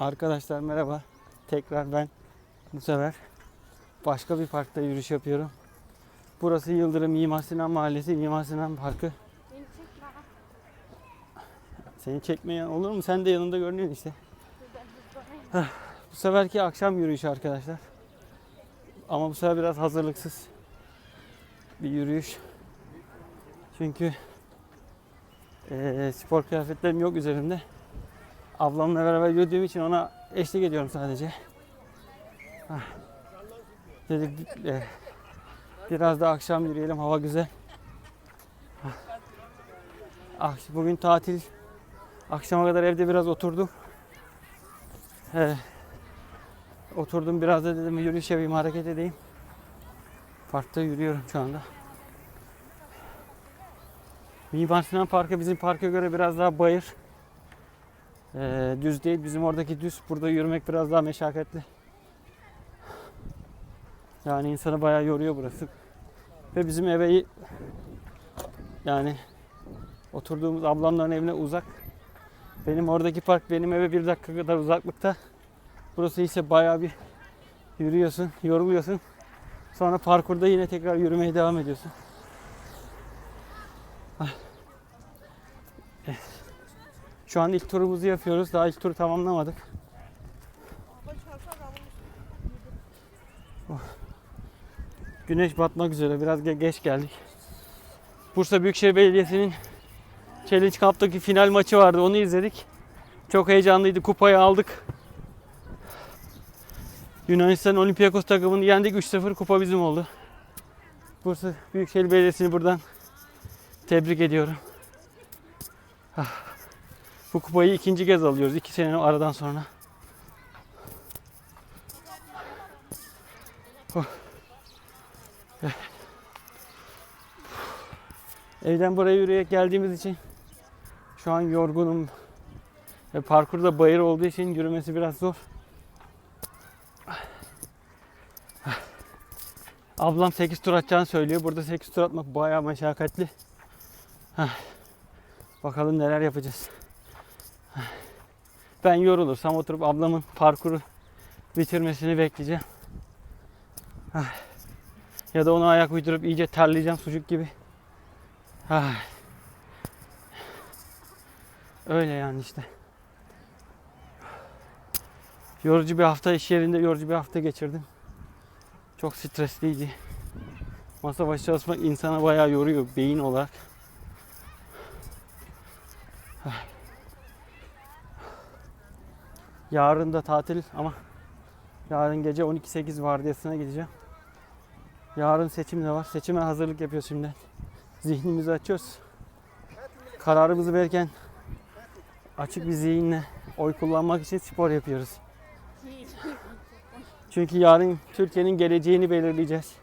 Arkadaşlar merhaba. Tekrar ben bu sefer başka bir parkta yürüyüş yapıyorum. Burası Yıldırım Mimar Sinan Mahallesi Mimar Sinan Parkı. Beni çekme. Seni çekmeyen olur mu? Sen de yanında görünüyorsun işte. Bu seferki akşam yürüyüşü arkadaşlar. Ama bu sefer biraz hazırlıksız bir yürüyüş. Çünkü eee, spor kıyafetlerim yok üzerimde. Ablamla beraber yürüdüğüm için ona eşlik ediyorum sadece. Dedik eee, biraz da akşam yürüyelim hava güzel. Ah, bugün tatil. Akşama kadar evde biraz oturdum. Oturdum biraz da dedim yürüyüş yapayım, hareket edeyim. Parkta yürüyorum şu anda. Mimar Sinan Parkı bizim parka göre biraz daha bayır. Ee, düz değil. Bizim oradaki düz. Burada yürümek biraz daha meşakkatli. Yani insanı bayağı yoruyor burası. Ve bizim eve yani oturduğumuz ablamların evine uzak. Benim oradaki park benim eve bir dakika kadar uzaklıkta. Burası ise bayağı bir yürüyorsun, yoruluyorsun. Sonra parkurda yine tekrar yürümeye devam ediyorsun. Ah. Evet. Şu an ilk turumuzu yapıyoruz. Daha ilk turu tamamlamadık. Güneş batmak üzere. Biraz ge- geç geldik. Bursa Büyükşehir Belediyesi'nin Challenge Cup'taki final maçı vardı. Onu izledik. Çok heyecanlıydı. Kupayı aldık. Yunanistan Olympiakos takımını yendik 3-0 kupa bizim oldu. Bursa Büyükşehir Belediyesi'ni buradan tebrik ediyorum. Ah, Bu kupayı ikinci kez alıyoruz. iki sene aradan sonra. Oh. Evden buraya yürüyerek geldiğimiz için şu an yorgunum. Ve parkurda bayır olduğu için yürümesi biraz zor. Ablam 8 tur atacağını söylüyor. Burada 8 tur atmak bayağı meşakkatli. Bakalım neler yapacağız. Ben yorulursam oturup ablamın parkuru bitirmesini bekleyeceğim. Heh. Ya da ona ayak uydurup iyice terleyeceğim sucuk gibi. Ay. Öyle yani işte. Yorucu bir hafta iş yerinde yorucu bir hafta geçirdim. Çok stresliydi. Masa başı çalışmak insana bayağı yoruyor beyin olarak. Yarın da tatil ama yarın gece 12-8 vardiyasına gideceğim. Yarın seçim de var. Seçime hazırlık yapıyoruz şimdi. Zihnimizi açıyoruz. Kararımızı verirken açık bir zihinle oy kullanmak için spor yapıyoruz. Çünkü yarın Türkiye'nin geleceğini belirleyeceğiz.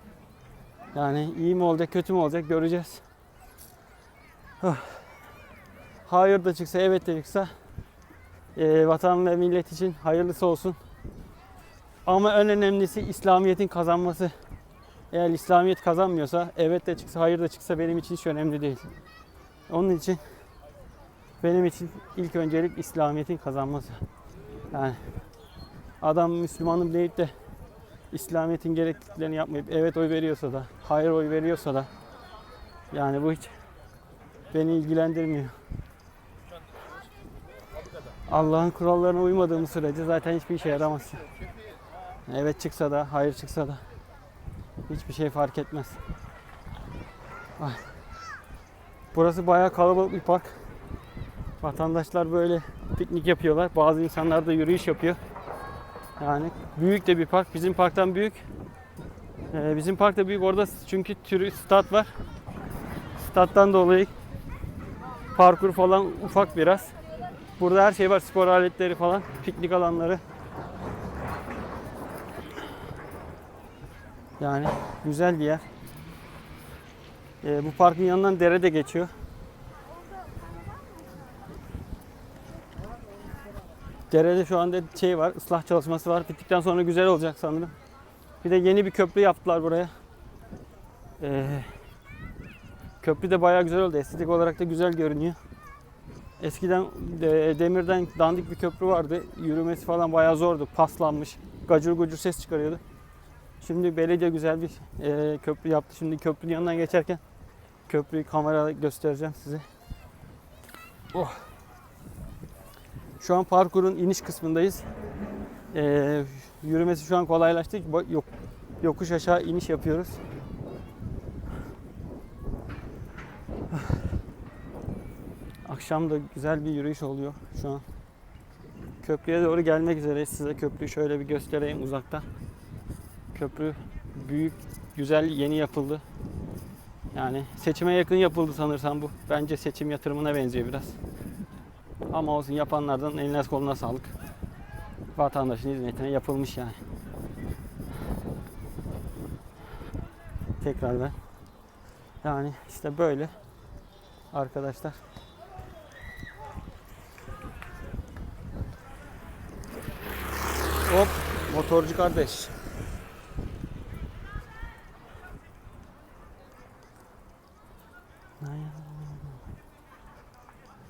Yani iyi mi olacak, kötü mü olacak göreceğiz. Hayır da çıksa, evet de çıksa eee, vatan ve millet için hayırlısı olsun. Ama en önemlisi İslamiyet'in kazanması. Eğer İslamiyet kazanmıyorsa, evet de çıksa, hayır da çıksa benim için hiç önemli değil. Onun için benim için ilk öncelik İslamiyet'in kazanması. Yani adam Müslümanım deyip de İslamiyet'in gerekliliklerini yapmayıp evet oy veriyorsa da, hayır oy veriyorsa da yani bu hiç beni ilgilendirmiyor. Allah'ın kurallarına uymadığımız sürece zaten hiçbir işe yaramaz. Evet çıksa da, hayır çıksa da hiçbir şey fark etmez. Ay. Burası bayağı kalabalık bir park. Vatandaşlar böyle piknik yapıyorlar. Bazı insanlar da yürüyüş yapıyor. Yani büyük de bir park. Bizim parktan büyük. Ee, bizim park da büyük. Orada çünkü türü stat var. Stat'tan dolayı parkur falan ufak biraz. Burada her şey var. Spor aletleri falan. Piknik alanları. Yani güzel bir yer. Ee, bu parkın yanından dere de geçiyor. Derede şu anda şey var, ıslah çalışması var. Bittikten sonra güzel olacak sanırım. Bir de yeni bir köprü yaptılar buraya. Ee, köprü de bayağı güzel oldu. Estetik olarak da güzel görünüyor. Eskiden de- demirden dandik bir köprü vardı. Yürümesi falan bayağı zordu. Paslanmış. Gacır gucur ses çıkarıyordu. Şimdi belediye güzel bir e, köprü yaptı. Şimdi köprünün yanından geçerken köprüyü kamera göstereceğim size. Oh. Şu an parkurun iniş kısmındayız. E, yürümesi şu an kolaylaştı. Yok, yokuş aşağı iniş yapıyoruz. Akşam da güzel bir yürüyüş oluyor şu an. Köprüye doğru gelmek üzereyiz. Size köprüyü şöyle bir göstereyim uzaktan. Köprü büyük, güzel, yeni yapıldı. Yani seçime yakın yapıldı sanırsam bu. Bence seçim yatırımına benziyor biraz. Ama olsun yapanlardan eline koluna sağlık. Vatandaşın hizmetine yapılmış yani. Tekrar ben. Yani işte böyle arkadaşlar. Hop motorcu kardeş.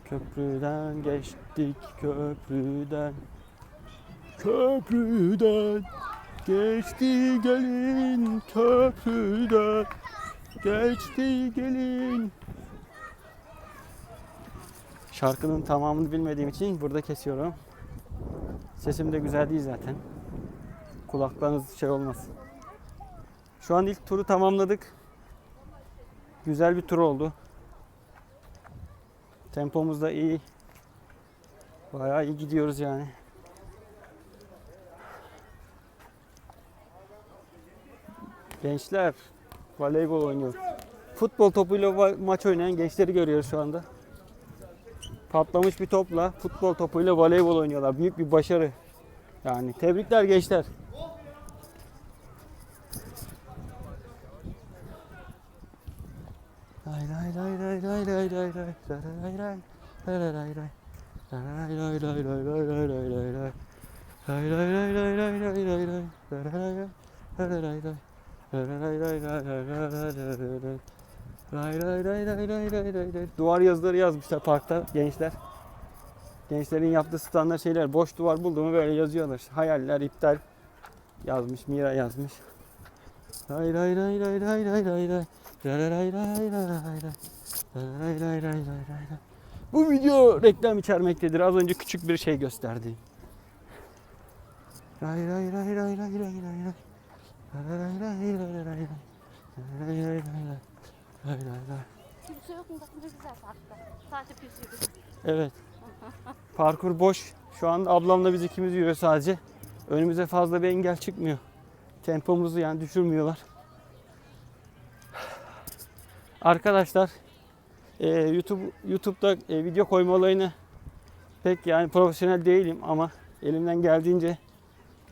Köprüden geçtik köprüden Köprüden geçti gelin köprüden geçti gelin Şarkının tamamını bilmediğim için burada kesiyorum. Sesim de güzel değil zaten. Kulaklarınız şey olmasın. Şu an ilk turu tamamladık. Güzel bir tur oldu. Tempomuz da iyi. Bayağı iyi gidiyoruz yani. Gençler voleybol oynuyor. Futbol topuyla maç oynayan gençleri görüyoruz şu anda. Patlamış bir topla futbol topuyla voleybol oynuyorlar. Büyük bir başarı. Yani tebrikler gençler. Lay lay lay lay lay lay lay lay lay lay lay lay lay lay Ray ray ray ray ray ray ray ray. Duvar yazıları yazmışlar parkta gençler. Gençlerin yaptığı standart şeyler. Boş duvar buldu mu böyle yazıyorlar. Hayaller iptal yazmış. Mira yazmış. Ray ray ray ray ray ray ray ray. Ray ray ray ray ray ray. Ray ray ray ray ray. Bu video reklam içermektedir. Az önce küçük bir şey gösterdi. Ray ray ray ray ray ray ray. Ray ray ray ray ray ray. Ray ray ray ray lay lay. Kimse yok mu? Bak ne güzel parkta. Sadece biz yürüdük. Evet. Parkur boş. Şu an ablamla biz ikimiz yürüyor sadece. Önümüze fazla bir engel çıkmıyor. Tempomuzu yani düşürmüyorlar. Arkadaşlar e, YouTube YouTube'da e, video koyma olayını pek yani profesyonel değilim ama elimden geldiğince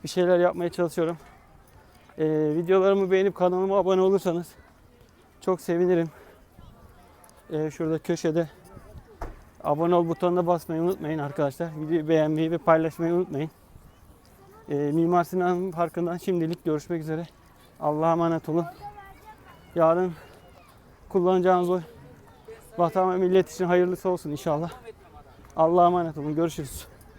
bir şeyler yapmaya çalışıyorum. E, videolarımı beğenip kanalıma abone olursanız çok sevinirim. E, şurada köşede Abone ol butonuna basmayı unutmayın arkadaşlar. Videoyu beğenmeyi ve paylaşmayı unutmayın. Ee, Mimar Sinan Parkı'ndan şimdilik görüşmek üzere. Allah'a emanet olun. Yarın kullanacağınız oy vatan ve millet için hayırlısı olsun inşallah. Allah'a emanet olun. Görüşürüz.